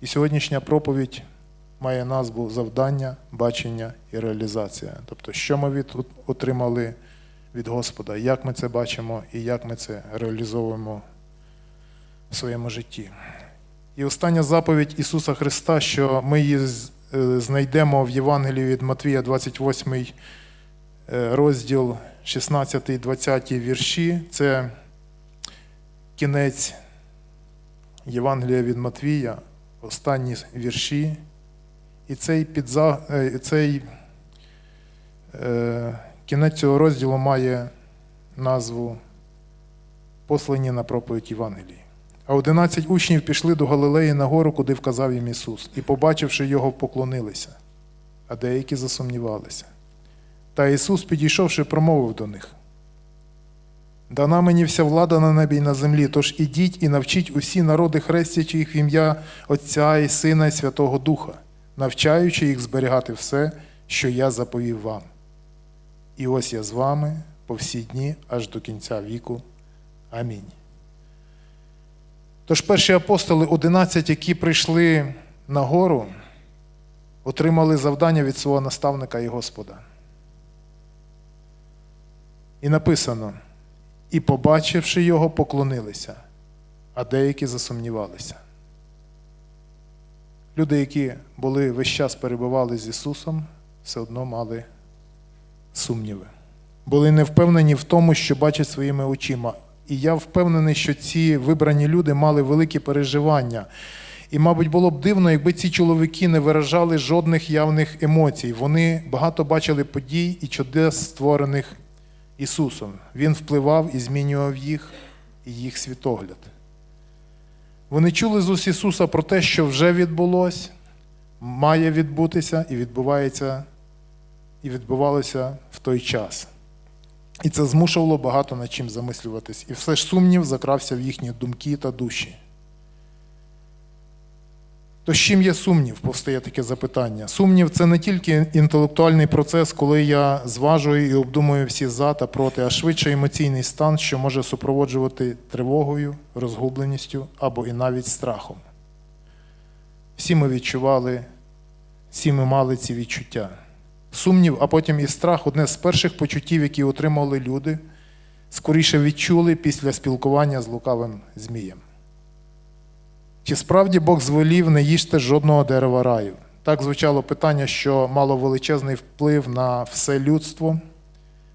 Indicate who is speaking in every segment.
Speaker 1: І сьогоднішня проповідь має назву завдання, бачення і реалізація. Тобто, що ми від, отримали від Господа, як ми це бачимо і як ми це реалізовуємо в своєму житті. І остання заповідь Ісуса Христа, що ми її е, знайдемо в Євангелії від Матвія, 28 е, розділ, 16-20 вірші. Це кінець Євангелія від Матвія, останні вірші. І цей, підза... е, цей е, кінець цього розділу має назву Послані на проповідь Євангелії. А одинадцять учнів пішли до Галилеї на гору, куди вказав їм Ісус, і, побачивши його, поклонилися, а деякі засумнівалися. Та Ісус, підійшовши, промовив до них: Дана мені вся влада на небі і на землі, тож ідіть і навчіть усі народи, хрестячи їх в ім'я Отця і Сина і Святого Духа, навчаючи їх зберігати все, що я заповів вам. І ось я з вами по всі дні аж до кінця віку. Амінь. Тож перші апостоли, 11, які прийшли на гору, отримали завдання від свого наставника і Господа. І написано: і, побачивши його, поклонилися, а деякі засумнівалися. Люди, які були весь час перебували з Ісусом, все одно мали сумніви. Були не впевнені в тому, що бачать своїми очима. І я впевнений, що ці вибрані люди мали великі переживання. І, мабуть, було б дивно, якби ці чоловіки не виражали жодних явних емоцій. Вони багато бачили подій і чудес, створених Ісусом. Він впливав і змінював їх і їх світогляд. Вони чули з уст Ісуса про те, що вже відбулось, має відбутися і відбувається, і відбувалося в той час. І це змушувало багато над чим замислюватись. І все ж сумнів закрався в їхні думки та душі. То з чим є сумнів? Повстає таке запитання. Сумнів це не тільки інтелектуальний процес, коли я зважую і обдумую всі за та проти, а швидше емоційний стан, що може супроводжувати тривогою, розгубленістю або і навіть страхом. Всі ми відчували, всі ми мали ці відчуття. Сумнів, а потім і страх одне з перших почуттів, які отримали люди, скоріше відчули після спілкування з лукавим Змієм. Чи справді Бог звелів не їжте жодного дерева раю? Так звучало питання, що мало величезний вплив на все людство.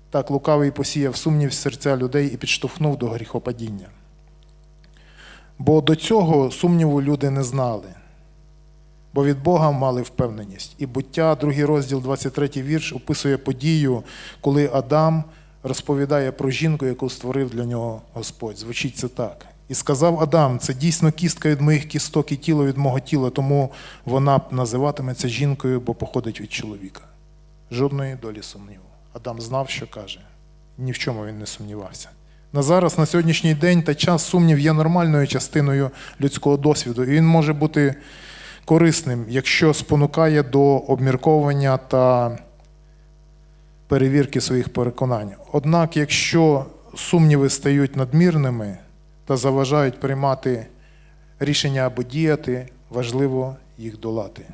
Speaker 1: Так лукавий посіяв сумнів серця людей і підштовхнув до гріхопадіння. Бо до цього сумніву люди не знали, бо від Бога мали впевненість. І буття, другий розділ, 23 вірш, описує подію, коли Адам розповідає про жінку, яку створив для нього Господь. Звучить це так. І сказав Адам: це дійсно кістка від моїх кісток і тіло від мого тіла, тому вона називатиметься жінкою, бо походить від чоловіка. Жодної долі сумніву. Адам знав, що каже. Ні в чому він не сумнівався. На зараз, на сьогоднішній день та час сумнів є нормальною частиною людського досвіду, і він може бути корисним, якщо спонукає до обмірковування та перевірки своїх переконань. Однак, якщо сумніви стають надмірними та заважають приймати рішення або діяти, важливо їх долати.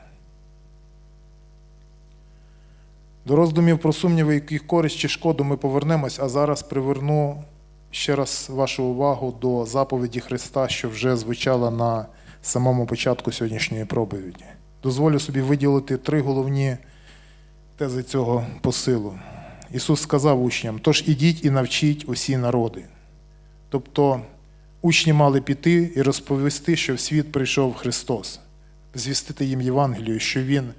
Speaker 1: До роздумів про сумніви, яких користь чи шкоду ми повернемось, а зараз приверну ще раз вашу увагу до заповіді Христа, що вже звучала на самому початку сьогоднішньої проповіді. Дозволю собі виділити три головні тези цього посилу. Ісус сказав учням: тож ідіть і навчіть усі народи. Тобто учні мали піти і розповісти, що в світ прийшов Христос, звістити їм Євангелію, що Він,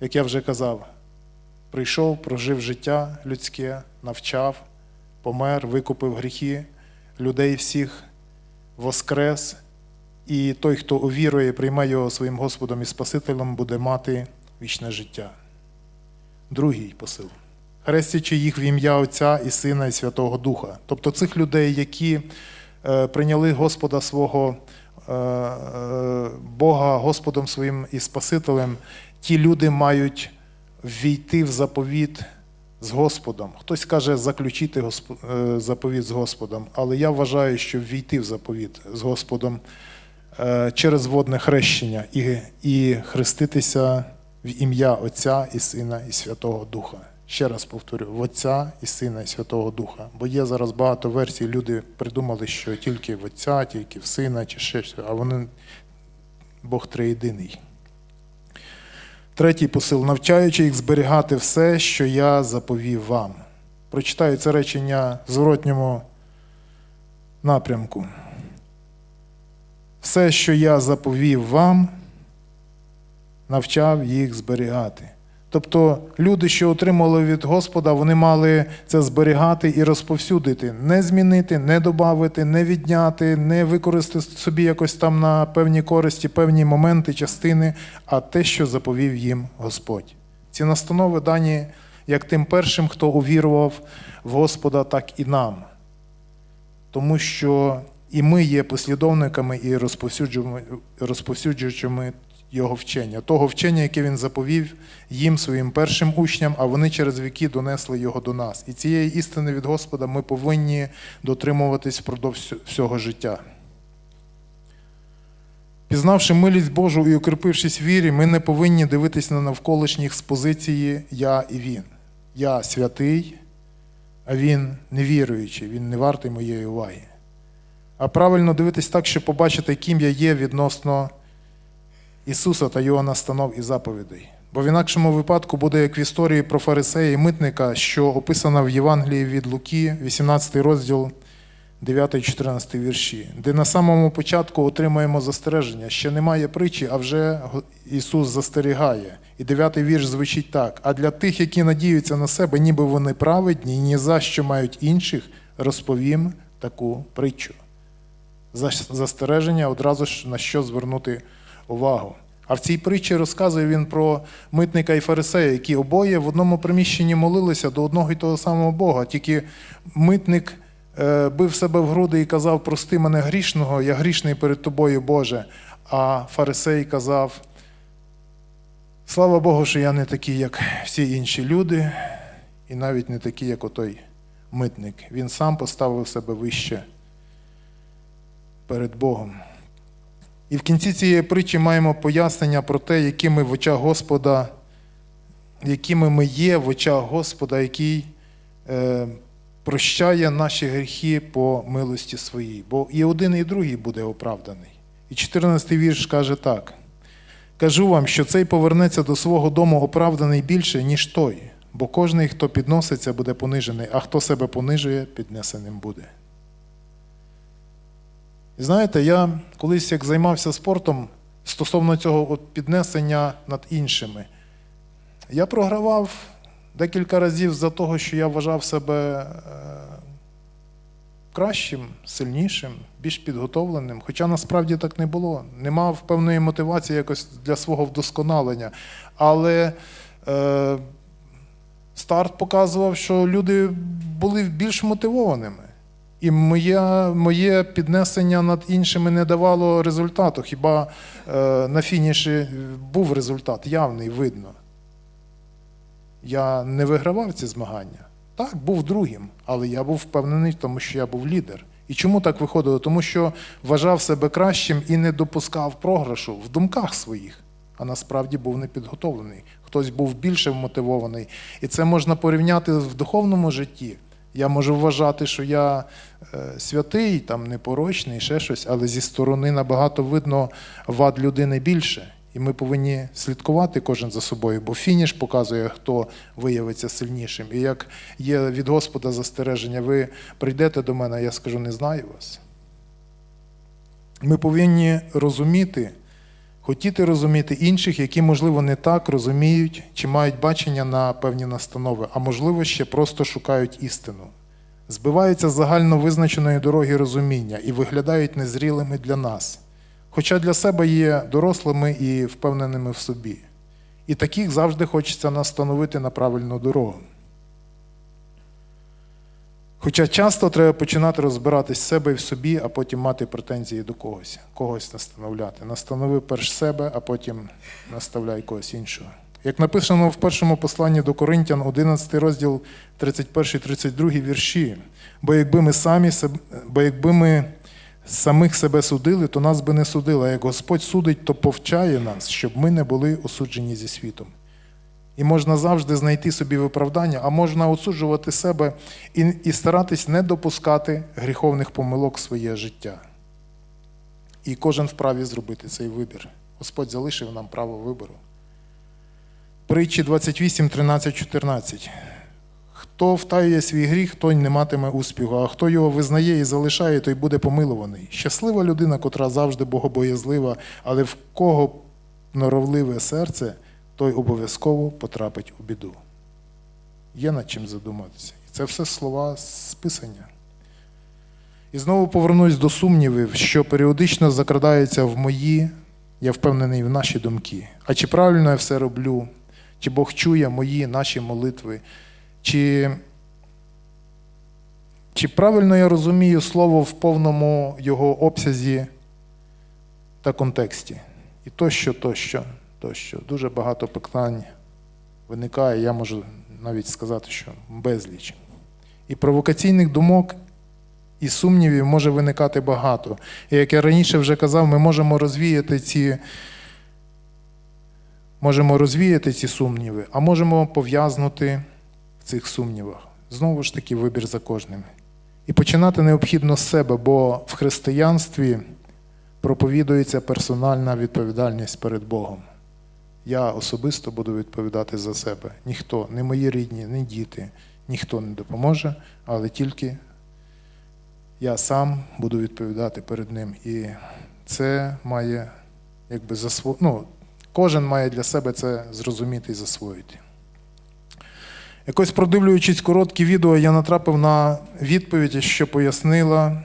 Speaker 1: як я вже казав, прийшов, прожив життя людське, навчав, помер, викупив гріхи людей всіх, воскрес. І той, хто увірує, прийме його своїм Господом і Спасителем, буде мати вічне життя. Другий посил. Хрестячи їх в ім'я Отця і Сина, і Святого Духа. Тобто цих людей, які прийняли Господа свого е, е, Бога Господом своїм і Спасителем, ті люди мають ввійти в заповіт з Господом. Хтось каже заключити е, заповіт з Господом, але я вважаю, що ввійти в заповіт з Господом е, через водне хрещення і, і хреститися в ім'я Отця і Сина і Святого Духа. Ще раз повторю, в Отця і Сина і Святого Духа. Бо є зараз багато версій, люди придумали, що тільки в Отця, тільки в Сина чи ще щось, а вони Бог триєдиний. Третій посил, навчаючи їх зберігати все, що я заповів вам. Прочитаю це речення в зворотньому напрямку. Все, що я заповів вам, навчав їх зберігати. Тобто люди, що отримали від Господа, вони мали це зберігати і розповсюдити, не змінити, не додати, не відняти, не використати собі якось там на певні користі, певні моменти, частини, а те, що заповів їм Господь. Ці настанови дані як тим першим, хто увірував в Господа, так і нам. Тому що і ми є послідовниками і розповсюджуючими його вчення, того вчення, яке він заповів їм своїм першим учням, а вони через віки донесли його до нас. І цієї істини від Господа ми повинні дотримуватись впродовж всього життя. Пізнавши милість Божу і укріпившись вірі, ми не повинні дивитись на навколишніх з позиції я і він. Я святий, а він невіруючий, він не вартий моєї уваги. А правильно дивитись так, щоб побачити, ким я є відносно Ісуса та Його настанов і заповідей. Бо в інакшому випадку буде як в історії про фарисея і митника, що описана в Євангелії від Луки, 18 розділ, 9-14 вірші, де на самому початку отримаємо застереження, ще немає притчі, а вже Ісус застерігає. І 9 вірш звучить так: а для тих, які надіються на себе, ніби вони праведні, ні за що мають інших, розповім таку притчу. Застереження одразу ж на що звернути увагу. А в цій притчі розказує він про митника і фарисея, які обоє в одному приміщенні молилися до одного і того самого Бога. Тільки митник е, бив себе в груди і казав: Прости мене грішного, я грішний перед тобою, Боже. А фарисей казав: Слава Богу, що я не такий, як всі інші люди, і навіть не такий, як отой митник. Він сам поставив себе вище перед Богом. І в кінці цієї притчі маємо пояснення про те, якими в очах Господа, якими ми є в очах Господа, який е, прощає наші гріхи по милості своїй. Бо і один, і другий буде оправданий. І 14 вірш каже так: кажу вам, що цей повернеться до свого дому оправданий більше, ніж той, бо кожний, хто підноситься, буде понижений, а хто себе понижує, піднесеним буде. І знаєте, я колись як займався спортом стосовно цього от піднесення над іншими, я програвав декілька разів за того, що я вважав себе е, кращим, сильнішим, більш підготовленим. Хоча насправді так не було. Не мав певної мотивації якось для свого вдосконалення. Але е, старт показував, що люди були більш мотивованими. І моє, моє піднесення над іншими не давало результату. Хіба е, на фініші був результат явний, видно. Я не вигравав ці змагання. Так, був другим, але я був впевнений, в тому що я був лідер. І чому так виходило? Тому що вважав себе кращим і не допускав програшу в думках своїх, а насправді був непідготовлений. Хтось був більше вмотивований. І це можна порівняти в духовному житті. Я можу вважати, що я е, святий, там непорочний, ще щось, але зі сторони набагато видно вад людини більше. І ми повинні слідкувати кожен за собою, бо фініш показує, хто виявиться сильнішим. І як є від Господа застереження, ви прийдете до мене, я скажу, не знаю вас. Ми повинні розуміти, хотіти розуміти інших, які, можливо, не так розуміють чи мають бачення на певні настанови, а можливо, ще просто шукають істину. Збиваються з загально визначеної дороги розуміння і виглядають незрілими для нас, хоча для себе є дорослими і впевненими в собі. І таких завжди хочеться настановити на правильну дорогу. Хоча часто треба починати розбиратись в себе і в собі, а потім мати претензії до когось, когось настановляти. Настанови перш себе, а потім наставляй когось іншого. Як написано в першому посланні до Коринтян, 11 розділ 31-32 вірші. Бо якби ми самі бо якби ми самих себе судили, то нас би не судили. А як Господь судить, то повчає нас, щоб ми не були осуджені зі світом. І можна завжди знайти собі виправдання, а можна осуджувати себе і, і старатись не допускати гріховних помилок в своє життя. І кожен вправі зробити цей вибір. Господь залишив нам право вибору. Притчі 28, 13, 14. Хто втаює свій гріх, той не матиме успіху, а хто його визнає і залишає, той буде помилуваний. Щаслива людина, котра завжди богобоязлива, але в кого норовливе серце, той обов'язково потрапить у біду. Є над чим задуматися. І це все слова з Писання. І знову повернусь до сумнівів, що періодично закрадаються в мої, я впевнений, в наші думки. А чи правильно я все роблю? Чи Бог чує мої наші молитви? Чи, чи правильно я розумію слово в повному його обсязі та контексті? І тощо, тощо, тощо. Дуже багато питань виникає, я можу навіть сказати, що безліч. І провокаційних думок і сумнівів може виникати багато. І як я раніше вже казав, ми можемо розвіяти ці, можемо розвіяти ці сумніви, а можемо пов'язнути в цих сумнівах. Знову ж таки, вибір за кожним. І починати необхідно з себе, бо в християнстві проповідується персональна відповідальність перед Богом. Я особисто буду відповідати за себе. Ніхто, не мої рідні, не діти, ніхто не допоможе, але тільки я сам буду відповідати перед ним. І це має, якби засво... ну, кожен має для себе це зрозуміти і засвоїти. Якось продивлюючись короткі відео, я натрапив на відповідь, що пояснила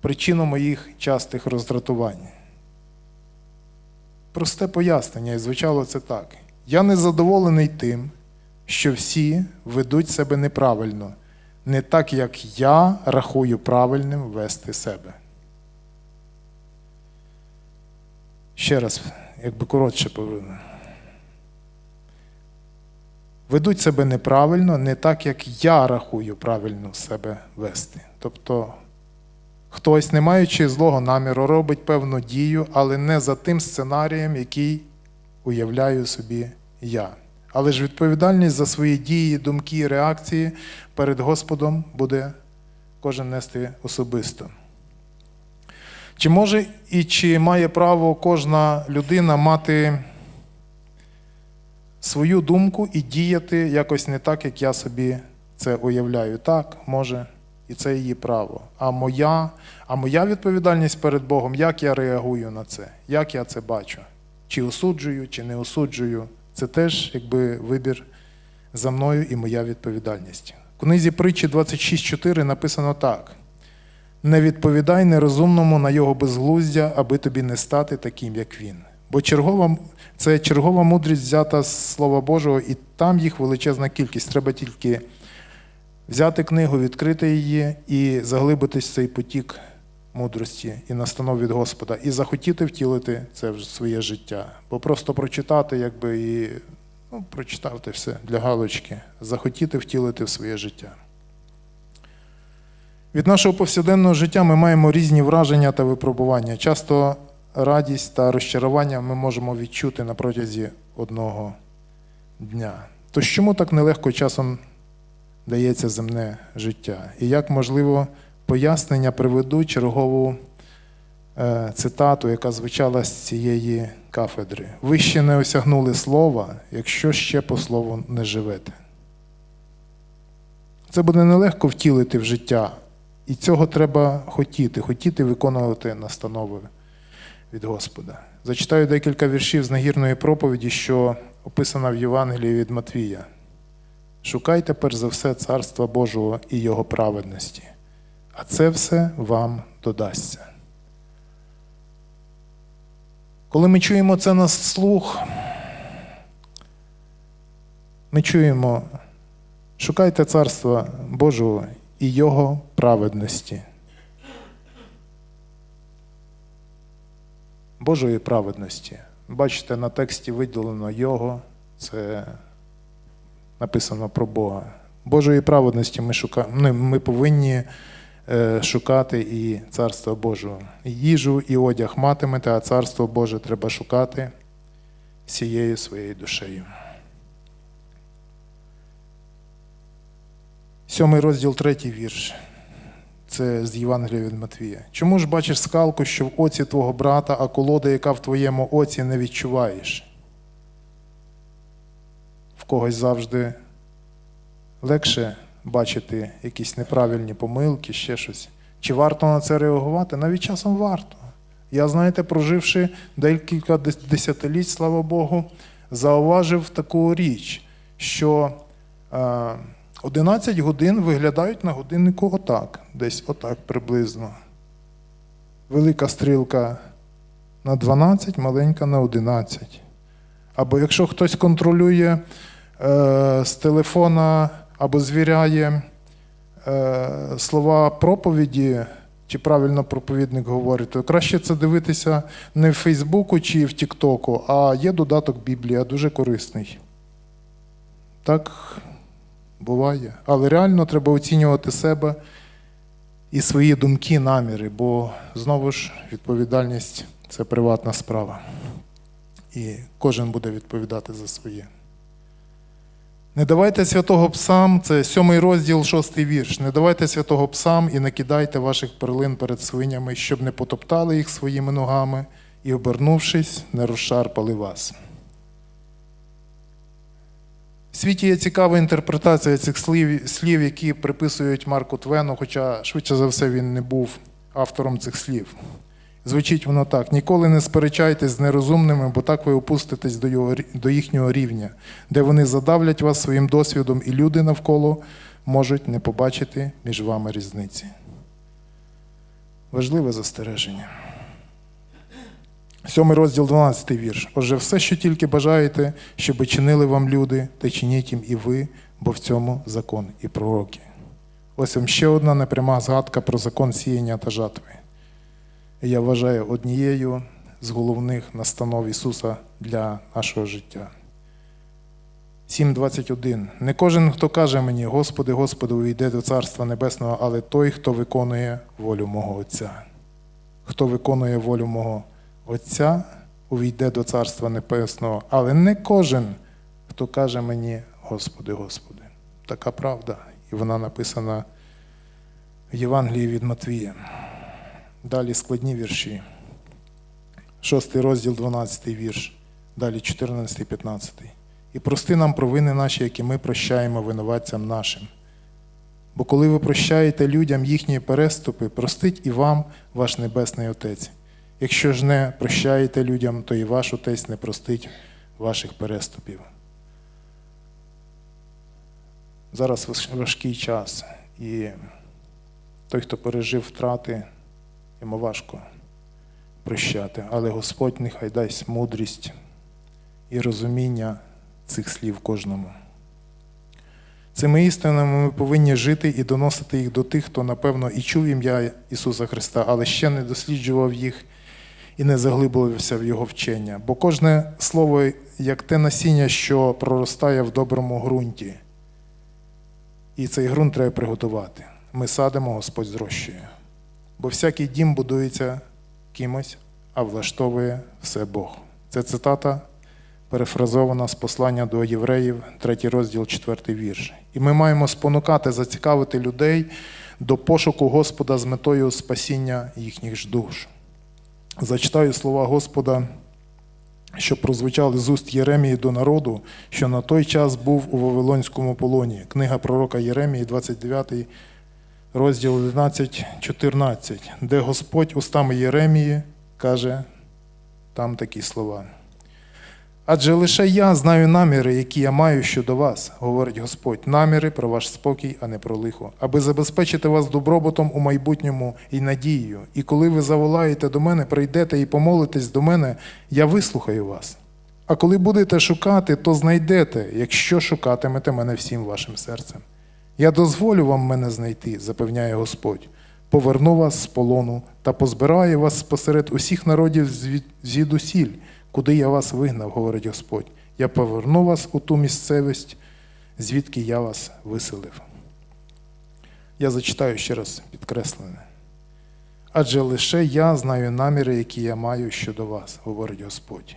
Speaker 1: причину моїх частих роздратувань. Просте пояснення, і звучало це так. Я не задоволений тим, що всі ведуть себе неправильно, не так, як я рахую правильним вести себе. Ще раз, якби коротше поверну. Ведуть себе неправильно, не так, як я рахую правильно себе вести. Тобто хтось, не маючи злого наміру, робить певну дію, але не за тим сценарієм, який уявляю собі я. Але ж відповідальність за свої дії, думки і реакції перед Господом буде кожен нести особисто. Чи може і чи має право кожна людина мати свою думку і діяти якось не так, як я собі це уявляю? Так, може, і це її право. А моя, а моя відповідальність перед Богом, як я реагую на це, як я це бачу? Чи осуджую, чи не осуджую, це теж якби вибір за мною і моя відповідальність. В книзі притчі 26.4 написано так: не відповідай нерозумному на його безглуздя, аби тобі не стати таким, як він. Бо чергова, це чергова мудрість взята з Слова Божого, і там їх величезна кількість. Треба тільки взяти книгу, відкрити її і заглибитись в цей потік мудрості і настанов від Господа, і захотіти втілити це в своє життя. Бо просто прочитати, якби і ну, прочитати все для галочки, захотіти втілити в своє життя. Від нашого повсякденного життя ми маємо різні враження та випробування. Часто радість та розчарування ми можемо відчути на протязі одного дня. Тож чому так нелегко часом дається земне життя? І як можливо пояснення приведу чергову е, цитату, яка звучала з цієї кафедри. Ви ще не осягнули слова, якщо ще по слову не живете. Це буде нелегко втілити в життя, і цього треба хотіти, хотіти виконувати настанови від Господа. Зачитаю декілька віршів з нагірної проповіді, що описана в Євангелії від Матвія. Шукайте перш за все Царства Божого і Його праведності, а це все вам додасться. Коли ми чуємо це на слух, ми чуємо, шукайте Царства Божого і Його праведності. Божої праведності. Бачите, на тексті виділено Його, це написано про Бога. Божої праведності ми шукаємо. Ну, ми повинні е, шукати і Царство Божого. Їжу і одяг матимете, а Царство Боже треба шукати всією своєю душею. Сьомий розділ, третій вірш. Це з Євангелія від Матвія. Чому ж бачиш скалку, що в оці твого брата, а колода, яка в твоєму оці, не відчуваєш? В когось завжди легше бачити якісь неправильні помилки, ще щось. Чи варто на це реагувати? Навіть часом варто. Я, знаєте, проживши декілька дес- десятиліть, слава Богу, зауважив таку річ, що е, 11 годин виглядають на годиннику отак, десь отак приблизно. Велика стрілка на 12, маленька на 11. Або якщо хтось контролює е, з телефона або звіряє е, слова проповіді, чи правильно проповідник говорить, то краще це дивитися не в Фейсбуку чи в Тіктоку, а є додаток Біблія, дуже корисний. Так буває. Але реально треба оцінювати себе і свої думки, наміри, бо знову ж відповідальність це приватна справа. І кожен буде відповідати за своє. Не давайте святого псам, це сьомий розділ, шостий вірш. Не давайте святого псам і не кидайте ваших перлин перед свинями, щоб не потоптали їх своїми ногами і, обернувшись, не розшарпали вас. В світі є цікава інтерпретація цих слів, слів, які приписують Марку Твену, хоча швидше за все він не був автором цих слів. Звучить воно так: ніколи не сперечайтесь з нерозумними, бо так ви опуститесь до, його, до їхнього рівня, де вони задавлять вас своїм досвідом, і люди навколо можуть не побачити між вами різниці. Важливе застереження. Сьомий розділ, 12 вірш. Отже, все, що тільки бажаєте, щоби чинили вам люди, та чиніть їм і ви, бо в цьому закон і пророки. Ось вам ще одна непряма згадка про закон сіяння та жатви. Я вважаю однією з головних настанов Ісуса для нашого життя. 7.21. Не кожен, хто каже мені, Господи, Господи, увійде до Царства Небесного, але той, хто виконує волю мого Отця. Хто виконує волю мого Отця, увійде до Царства Небесного, але не кожен, хто каже мені, Господи, Господи. Така правда, і вона написана в Євангелії від Матвія. Далі складні вірші. Шостий розділ, 12 вірш, далі 14, 15. І прости нам провини наші, які ми прощаємо винуватцям нашим. Бо коли ви прощаєте людям їхні переступи, простить і вам ваш Небесний Отець. Якщо ж не прощаєте людям, то і ваш Отець не простить ваших переступів. Зараз важкий час, і той, хто пережив втрати, йому важко прощати, але Господь нехай дасть мудрість і розуміння цих слів кожному. Цими істинами ми повинні жити і доносити їх до тих, хто, напевно, і чув ім'я Ісуса Христа, але ще не досліджував їх і не заглиблювався в Його вчення. Бо кожне слово, як те насіння, що проростає в доброму ґрунті. І цей ґрунт треба приготувати. Ми садимо, Господь зрощує. Бо всякий дім будується кимось, а влаштовує все Бог. Це цитата, перефразована з послання до євреїв, 3 розділ, 4 вірш. І ми маємо спонукати, зацікавити людей до пошуку Господа з метою спасіння їхніх душ. Зачитаю слова Господа, що прозвучали з уст Єремії до народу, що на той час був у Вавилонському полоні. Книга пророка Єремії, 29 розділ 11, 14, де Господь устами Єремії каже там такі слова. Адже лише я знаю наміри, які я маю щодо вас, говорить Господь, наміри про ваш спокій, а не про лихо, аби забезпечити вас добробутом у майбутньому і надією. І коли ви заволаєте до мене, прийдете і помолитесь до мене, я вислухаю вас. А коли будете шукати, то знайдете, якщо шукатимете мене всім вашим серцем. Я дозволю вам мене знайти, запевняє Господь. Поверну вас з полону та позбираю вас посеред усіх народів звідусіль, куди я вас вигнав, говорить Господь. Я поверну вас у ту місцевість, звідки я вас виселив. Я зачитаю ще раз підкреслене. Адже лише я знаю наміри, які я маю щодо вас, говорить Господь.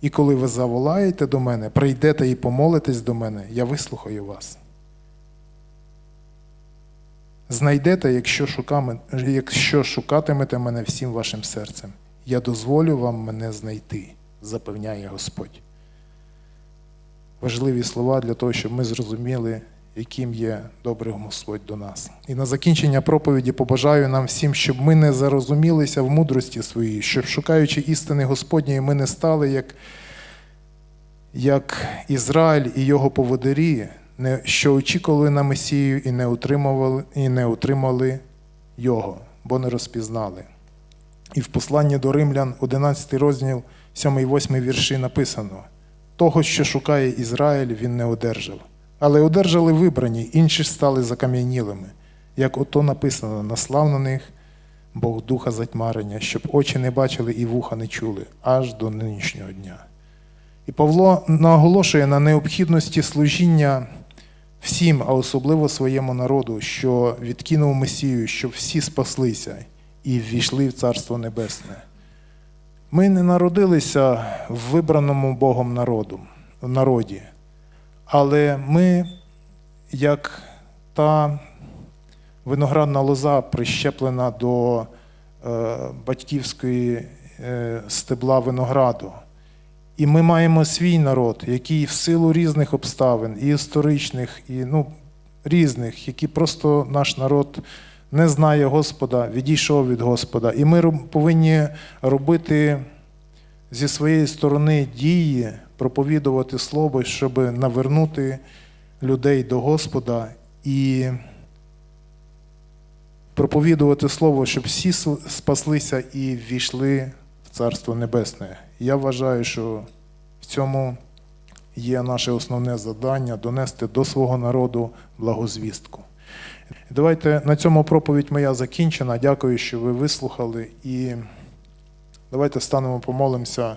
Speaker 1: І коли ви заволаєте до мене, прийдете і помолитесь до мене, я вислухаю вас. Знайдете, якщо, якщо шукатимете мене всім вашим серцем. Я дозволю вам мене знайти, запевняє Господь. Важливі слова для того, щоб ми зрозуміли, яким є добрий Господь до нас. І на закінчення проповіді побажаю нам всім, щоб ми не зарозумілися в мудрості своїй, щоб, шукаючи істини Господньої, ми не стали як, як Ізраїль і його поводирі, що очікували на Месію і не утримували, і не утримали його, бо не розпізнали. І в посланні до римлян, 11 розділ, 7 і 8 вірші написано: того, що шукає Ізраїль, він не одержав. Але одержали вибрані, інші стали закам'янілими. Як ото написано, наслав на них Бог духа затьмарення, щоб очі не бачили і вуха не чули, аж до нинішнього дня. І Павло наголошує на необхідності служіння всім, а особливо своєму народу, що відкинув Месію, щоб всі спаслися і ввійшли в Царство Небесне. Ми не народилися в вибраному Богом народу, народі, але ми, як та виноградна лоза, прищеплена до е, батьківської е, стебла винограду. І ми маємо свій народ, який в силу різних обставин, і історичних, і ну, різних, які просто наш народ не знає Господа, відійшов від Господа. І ми повинні робити зі своєї сторони дії, проповідувати Слово, щоб навернути людей до Господа і проповідувати Слово, щоб всі спаслися і ввійшли в Царство Небесне. Я вважаю, що в цьому є наше основне завдання донести до свого народу благозвістку. Давайте на цьому проповідь моя закінчена. Дякую, що ви вислухали. І давайте станемо помолимося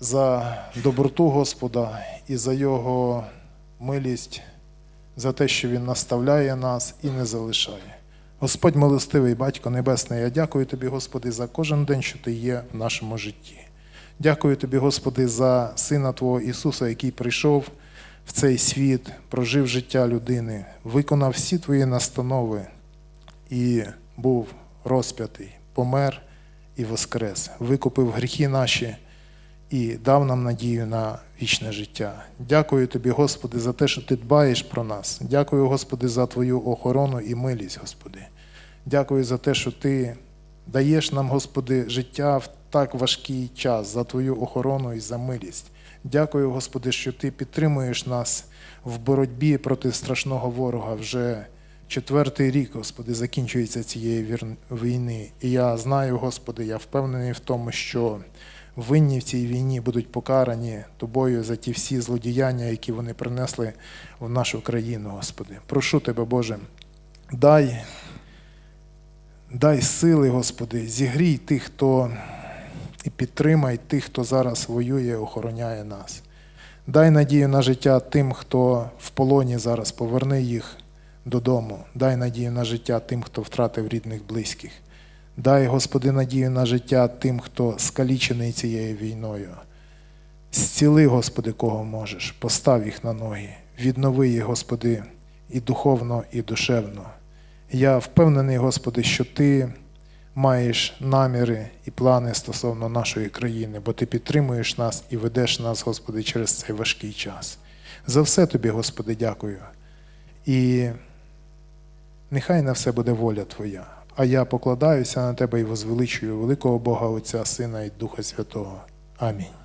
Speaker 1: за доброту Господа і за Його милість, за те, що Він наставляє нас і не залишає. Господь милостивий, Батько Небесний, я дякую Тобі, Господи, за кожен день, що Ти є в нашому житті. Дякую Тобі, Господи, за Сина Твого Ісуса, який прийшов в цей світ, прожив життя людини, виконав всі Твої настанови і був розп'ятий, помер і воскрес, викупив гріхи наші і дав нам надію на вічне життя. Дякую Тобі, Господи, за те, що Ти дбаєш про нас. Дякую, Господи, за Твою охорону і милість, Господи. Дякую за те, що Ти даєш нам, Господи, життя в так важкий час, за Твою охорону і за милість. Дякую, Господи, що Ти підтримуєш нас в боротьбі проти страшного ворога вже четвертий рік, Господи, закінчується цієї війни. І я знаю, Господи, я впевнений в тому, що винні в цій війні будуть покарані Тобою за ті всі злодіяння, які вони принесли в нашу країну, Господи. Прошу Тебе, Боже, дай, дай сили, Господи, зігрій тих, хто і підтримай тих, хто зараз воює, охороняє нас. Дай надію на життя тим, хто в полоні зараз, поверни їх додому. Дай надію на життя тим, хто втратив рідних близьких. Дай, Господи, надію на життя тим, хто скалічений цією війною. Зціли, Господи, кого можеш, постав їх на ноги, віднови їх, Господи, і духовно, і душевно. Я впевнений, Господи, що Ти маєш наміри і плани стосовно нашої країни, бо Ти підтримуєш нас і ведеш нас, Господи, через цей важкий час. За все Тобі, Господи, дякую. І нехай на все буде воля Твоя. А я покладаюся на Тебе і возвеличую великого Бога Отця, Сина і Духа Святого. Амінь.